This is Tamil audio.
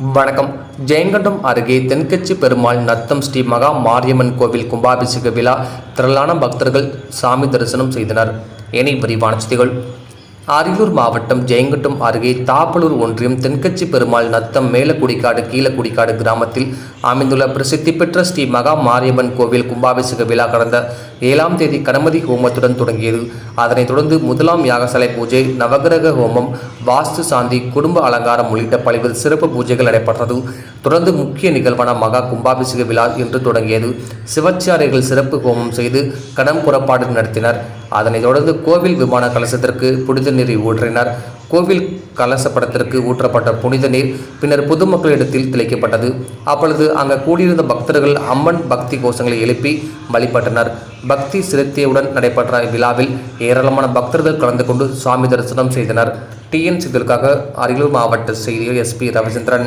வணக்கம். ஜெயங்கண்டம் அருகே தென்கட்சி பெருமாள் நத்தம் ஸ்ரீ மகா மாரியம்மன் கோவில் கும்பாபிஷேக விழா திரளான பக்தர்கள் சாமி தரிசனம் செய்தனர். இனி விரிவான செய்திகள். அரியலூர் மாவட்டம் ஜெயங்கட்டம் அருகே தாப்பலூர் ஒன்றியம் தென்கட்சி பெருமாள் நத்தம் மேலக்குடிக்காடு கீழக்குடிக்காடு கிராமத்தில் அமைந்துள்ள பிரசித்தி பெற்ற ஸ்ரீ மகா மாரியம்மன் கோவில் கும்பாபிஷேக விழா கடந்த ஏழாம் தேதி கணமதி ஹோமத்துடன் தொடங்கியது. அதனைத் தொடர்ந்து முதலாம் யாகசாலை பூஜை நவகிரக ஹோமம் வாஸ்து சாந்தி குடும்ப அலங்காரம் உள்ளிட்ட பல்வேறு சிறப்பு பூஜைகள் நடைபெற்றது. தொடர்ந்து முக்கிய நிகழ்வான மகா கும்பாபிஷேக விழா இன்று தொடங்கியது. சிவச்சாரிகள் சிறப்பு ஹோமம் செய்து கடம் புறப்பாடு நடத்தினர். அதனைத் தொடர்ந்து கோவில் விமான கலசத்திற்கு புனித நீரை ஊற்றினர். கோவில் கலசப்படத்திற்கு ஊற்றப்பட்ட புனித நீர் பின்னர் பொதுமக்களிடத்தில் தெளிக்கப்பட்டது. அப்பொழுது அங்கு கூடியிருந்த பக்தர்கள் அம்மன் பக்தி கோஷங்களை எழுப்பி வழிபட்டனர். பக்தி சிரத்தையுடன் நடைபெற்ற இவ்விழாவில் ஏராளமான பக்தர்கள் கலந்து கொண்டு சுவாமி தரிசனம் செய்தனர். டிஎன் சிதலுக்காக அரியலூர் மாவட்ட செய்தியர் எஸ்பி ரவிச்சந்திரன்.